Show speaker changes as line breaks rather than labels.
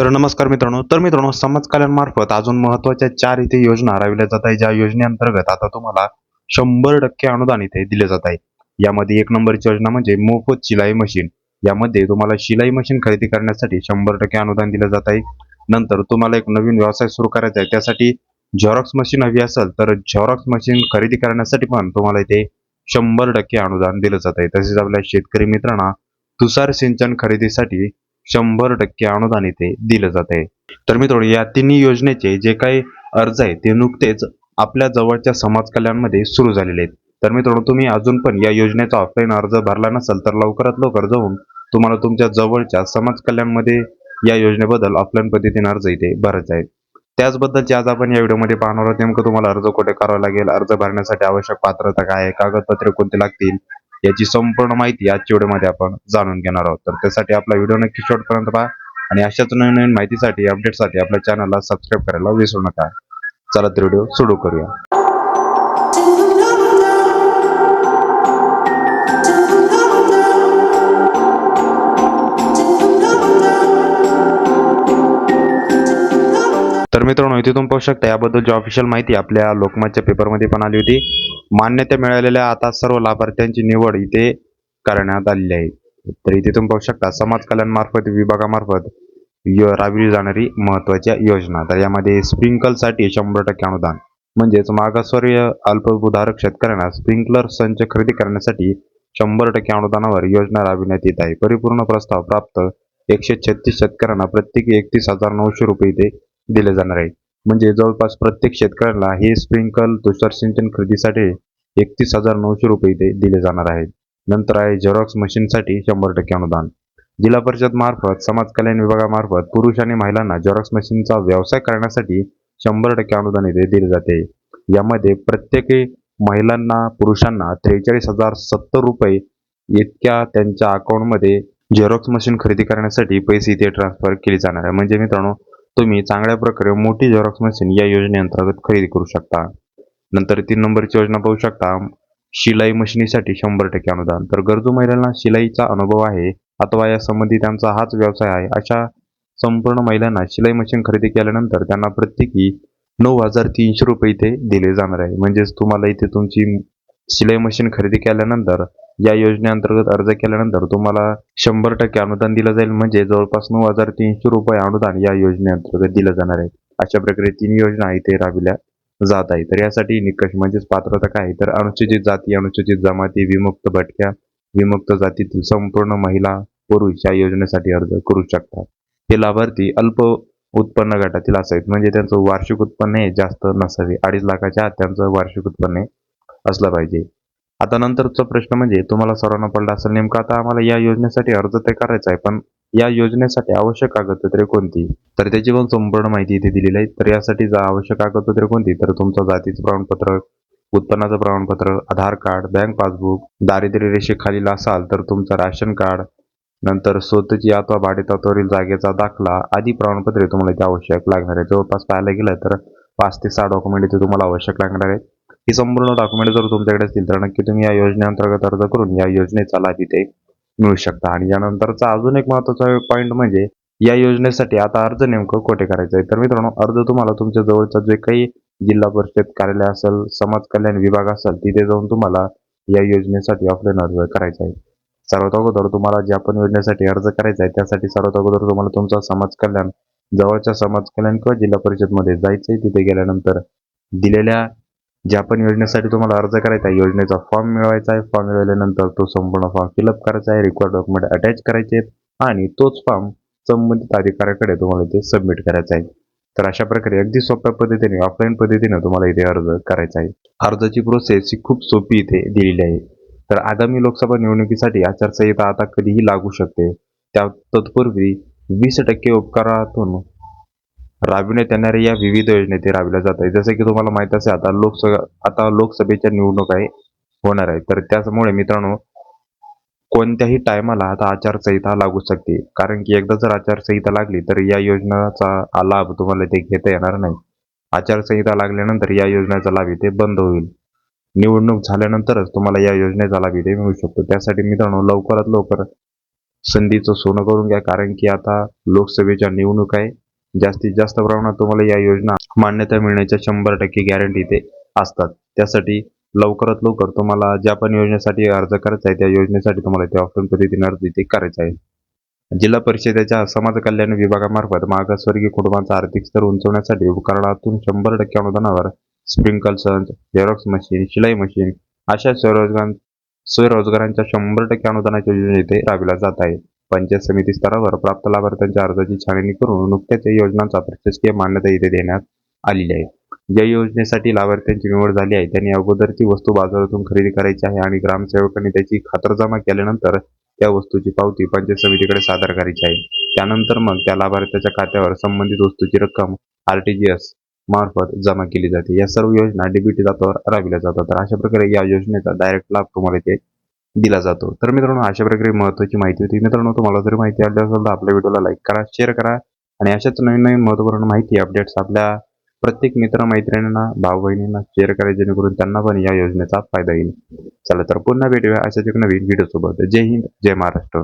तर नमस्कार मित्रांनो तर मित्रांनो समाज कल्याण मार्फत अजून महत्त्वाच्या चार इथे योजना राबविल्या जात आहे ज्या योजनेअंतर्गत आता तुम्हाला शंभर टक्के अनुदान इथे दिले जात आहे यामध्ये एक नंबरची योजना म्हणजे मोफत शिलाई मशीन. यामध्ये तुम्हाला शिलाई मशीन खरेदी करण्यासाठी शंभर टक्के अनुदान दिलं जात आहे. नंतर तुम्हाला एक नवीन व्यवसाय सुरू करायचा आहे. त्यासाठी झेरॉक्स मशीन हवी असेल तर झेरॉक्स मशीन खरेदी करण्यासाठी पण तुम्हाला इथे शंभर टक्के अनुदान दिलं जात आहे. तसेच आपल्या शेतकरी मित्रांना तुषार सिंचन खरेदीसाठी शंभर टक्के अनुदान इथे दिलं जात आहे. तर मित्रांनो या तिन्ही योजनेचे जे काही अर्ज आहे ते नुकतेच आपल्या जवळच्या समाज कल्याणमध्ये सुरू झालेले आहेत. तर मित्रांनो तुम्ही अजून पण या योजनेचा ऑफलाईन अर्ज भरला नसेल तर लवकरात लवकर जाऊन तुम्हाला तुमच्या जवळच्या समाज कल्याणमध्ये या योजनेबद्दल ऑफलाईन पद्धतीने अर्ज इथे भरायचा आहे. त्याचबद्दलची आज आपण या व्हिडिओमध्ये पाहणार आहोत नेमकं तुम्हाला अर्ज कुठे करावा लागेल अर्ज भरण्यासाठी आवश्यक पात्रता काय आहे कागदपत्रे कोणते लागतील याची संपूर्ण माहिती आजच्या व्हिडिओमध्ये आपण जाणून घेणार आहोत. तर त्यासाठी आपला व्हिडिओ नक्की शेवटपर्यंत पहा आणि अशाच नवीन नवीन माहितीसाठी अपडेटसाठी आपल्या चॅनलला सबस्क्राईब करायला विसरू नका. चला तर व्हिडिओ सुरू करूया. मित्रांनो इथे तुम्ही पाहू शकता याबद्दलची ऑफिशियल माहिती आपल्या लोकमतच्या पेपरमध्ये पण आली होती. मान्यता मिळालेल्या आता सर्व लाभार्थ्यांची निवड इथे करण्यात आलेली आहे. तर इथे तुम्ही पाहू शकता समाज कल्याण मार्फत विभागामार्फत राबविली जाणारी महत्त्वाच्या योजना. तर यामध्ये स्प्रिंकलसाठी शंभर टक्के अनुदान म्हणजेच मागासवर्गीय अल्पभूधारक शेतकऱ्यांना स्प्रिंकलर संच खरेदी करण्यासाठी शंभर टक्के अनुदानावर योजना राबविण्यात येत आहे. परिपूर्ण प्रस्ताव प्राप्त एकशे छत्तीस शेतकऱ्यांना प्रत्येकी एकतीस हजार नऊशे रुपये इथे दिले जाणार आहे म्हणजे जवळपास प्रत्येक शेतकऱ्याला हे स्प्रिंकल तुषार सिंचन खरेदीसाठी एकतीस हजार नऊशे रुपये इथे दिले जाणार आहेत. नंतर आहे झेरॉक्स मशीनसाठी शंभर टक्के अनुदान. जिल्हा परिषद मार्फत समाज कल्याण विभागामार्फत पुरुष आणि महिलांना झेरॉक्स मशीनचा व्यवसाय करण्यासाठी शंभर टक्के अनुदान इथे दिले जाते. यामध्ये प्रत्येकी महिलांना पुरुषांना त्रेचाळीस हजार सत्तर रुपये इतक्या त्यांच्या अकाउंटमध्ये झेरॉक्स मशीन खरेदी करण्यासाठी पैसे इथे ट्रान्सफर केले जाणार आहे. म्हणजे मित्रांनो तुम्ही चांगल्या प्रकारे मोठी झेरॉक्स मशीन या योजनेअंतर्गत खरेदी करू शकता. नंतर तीन नंबरची योजना पाहू शकता. शिलाई मशिनीसाठी शंभर टक्के अनुदान. तर गरजू महिलांना शिलाईचा अनुभव आहे अथवा या संबंधी त्यांचा हाच व्यवसाय आहे अशा संपूर्ण महिलांना शिलाई मशीन खरेदी केल्यानंतर त्यांना प्रत्येकी नऊ हजार तीनशे रुपये इथे दिले जाणार आहे. म्हणजेच तुम्हाला इथे तुमची शिलाई मशीन खरेदी केल्यानंतर या योजनेअंतर्गत अर्ज केल्यानंतर तुम्हाला शंभर टक्के अनुदान दिलं जाईल. म्हणजे जवळपास नऊ हजार तीनशे रुपये अनुदान या योजनेअंतर्गत दिलं जाणार आहे. अशा प्रकारे तीन योजना इथे राबविल्या जात आहे. तर यासाठी निकष म्हणजेच पात्रता काय आहे? तर अनुसूचित जाती अनुसूचित जमाती विमुक्त भटक्या विमुक्त जातीतील संपूर्ण महिला पुरुष या योजनेसाठी अर्ज करू शकतात. हे लाभार्थी अल्प उत्पन्न गटातील असावेत. म्हणजे त्यांचं वार्षिक उत्पन्न हे जास्त नसावे. अडीच लाखाच्या आत त्यांचं वार्षिक उत्पन्न हे असलं पाहिजे. आता नंतरचा प्रश्न म्हणजे तुम्हाला सर्वांना पडला असेल नेमकं आता आम्हाला या योजनेसाठी अर्ज ते करायचा आहे पण या योजनेसाठी आवश्यक कागदपत्रे कोणती? तर त्याची पण संपूर्ण माहिती इथे दिलेली आहे. तर यासाठी जा आवश्यक कागदपत्रे कोणती? तर तुमचं जातीचं प्रमाणपत्र उत्पन्नाचं प्रमाणपत्र आधार कार्ड बँक पासबुक दारिद्र्य रेषेखालील असाल तर तुमचं राशन कार्ड नंतर स्वतःची अथवा भाडेतत्वावरील जागेचा दाखला आदी प्रमाणपत्रे तुम्हाला इथे आवश्यक लागणार आहे. जवळपास पाहायला गेलं तर पाच ते सहा डॉक्युमेंट इथे तुम्हाला आवश्यक लागणार आहेत. ही संपूर्ण डॉक्युमेंट जर तुमच्याकडे असतील तर नक्की तुम्ही या योजनेअंतर्गत अर्ज करून या योजनेचा लाभ इथे मिळू शकता. आणि यानंतरचा अजून एक महत्त्वाचा पॉईंट म्हणजे या योजनेसाठी आता अर्ज नेमकं कोठे करायचं आहे? तर मित्रांनो अर्ज तुम्हाला तुमच्या जवळचा जे काही जिल्हा परिषद कार्यालय असेल समाज कल्याण विभाग असेल तिथे जाऊन तुम्हाला या योजनेसाठी ऑफलाईन अर्ज करायचा आहे. सर्वात अगोदर तुम्हाला ज्या पण योजनेसाठी अर्ज करायचा आहे त्यासाठी सर्वात अगोदर तुम्हाला तुमचा समाज कल्याण जवळच्या समाज कल्याण किंवा जिल्हा परिषदमध्ये जायचं आहे. तिथे गेल्यानंतर दिलेल्या ज्या पण योजनेसाठी तुम्हाला अर्ज करायचा आहे योजनेचा फॉर्म मिळवायचा आहे फॉर्म मिळवल्यानंतर तो संपूर्ण फॉर्म फिलअप करायचा आहे रिक्वायर्ड डॉक्युमेंट अटॅच करायचे आहेत आणि तोच फॉर्म संबंधित अधिकाऱ्याकडे तुम्हाला इथे सबमिट करायचा आहे. तर अशा प्रकारे अगदी सोप्या पद्धतीने ऑफलाईन पद्धतीने तुम्हाला इथे अर्ज करायचा आहे. अर्जाची प्रोसेस ही खूप सोपी इथे दिलेली आहे. तर आगामी लोकसभा निवडणुकीसाठी आचारसंहिता आता कधीही लागू शकते. त्या तत्पूर्वी वीस टक्के उपकारातून राबविण्यात येणाऱ्या या विविध योजना ते राबविल्या जात आहेत जसं की तुम्हाला माहीत असेल आता लोकसभा आता लोकसभेच्या निवडणूक आहे होणार आहे. तर त्यामुळे मित्रांनो कोणत्याही टायमाला आता आचारसंहिता लागू शकते. कारण की एकदा जर आचारसंहिता लागली तर या योजनेचा लाभ तुम्हाला ते घेता येणार नाही. आचारसंहिता लागल्यानंतर या योजनेचा लाभ इथे बंद होईल. निवडणूक झाल्यानंतरच तुम्हाला या योजनेचा लाभ इथे मिळू शकतो. त्यासाठी मित्रांनो लवकरात लवकर संधीचं सोनं करून घ्या. कारण की आता लोकसभेच्या निवडणूक आहे. जास्तीत जास्त प्रमाणात तुम्हाला या योजना मान्यता मिळण्याच्या शंभर टक्के गॅरंटी ते असतात. त्यासाठी लवकरात लवकर तुम्हाला ज्या पण योजनेसाठी अर्ज करायचा आहे त्या योजनेसाठी तुम्हाला ते ऑफलाईन पद्धतीने अर्ज इथे करायचा आहे. जिल्हा परिषदेच्या समाज कल्याण विभागामार्फत मागासवर्गीय कुटुंबांचा आर्थिक स्तर उंचवण्यासाठी उपकरणातून शंभर टक्के अनुदानावर स्प्रिंकल संच झेरॉक्स मशीन शिलाई मशीन अशा स्वरोजगार स्वरोजगारांच्या शंभर टक्के अनुदानाच्या योजना इथे राबविल्या जात आहे. पंचायत समिती स्तरावर प्राप्त लाभार्थ्यांच्या अर्जाची छाननी करून नुकत्याच या योजनांचा प्रशासकीय मान्यता इथे देण्यात आलेली आहे. ज्या योजनेसाठी लाभार्थ्यांची निवड झाली आहे. त्यांनी अगोदर ती वस्तू बाजारातून खरेदी करायची आहे आणि ग्रामसेवकांनी त्याची खातरजमा केल्यानंतर त्या वस्तूची पावती पंचायत समितीकडे सादर करायची आहे. त्यानंतर मग त्या लाभार्थ्याच्या खात्यावर संबंधित वस्तूची रक्कम आरटीजीएस मार्फत जमा केली जाते. या सर्व योजना डीबीटी जातावर राबविल्या जातात. तर अशा प्रकारे या योजनेचा डायरेक्ट लाभ तुम्हाला इथे दिला जातो. तर मित्रांनो अशा प्रकारे महत्त्वाची माहिती होती. मित्रांनो तुम्हाला जर माहिती आली असेल तर आपल्या व्हिडिओला लाईक करा शेअर करा आणि अशाच नवीन नवीन महत्त्वपूर्ण माहिती अपडेट्स आपल्या प्रत्येक मित्र मैत्रिणींना भाऊ बहिणींना शेअर करा जेणेकरून त्यांना पण या योजनेचा फायदा येईल. चला तर पुन्हा भेटूया अशाच एक नवीन व्हिडिओ सोबत. जय हिंद जय महाराष्ट्र.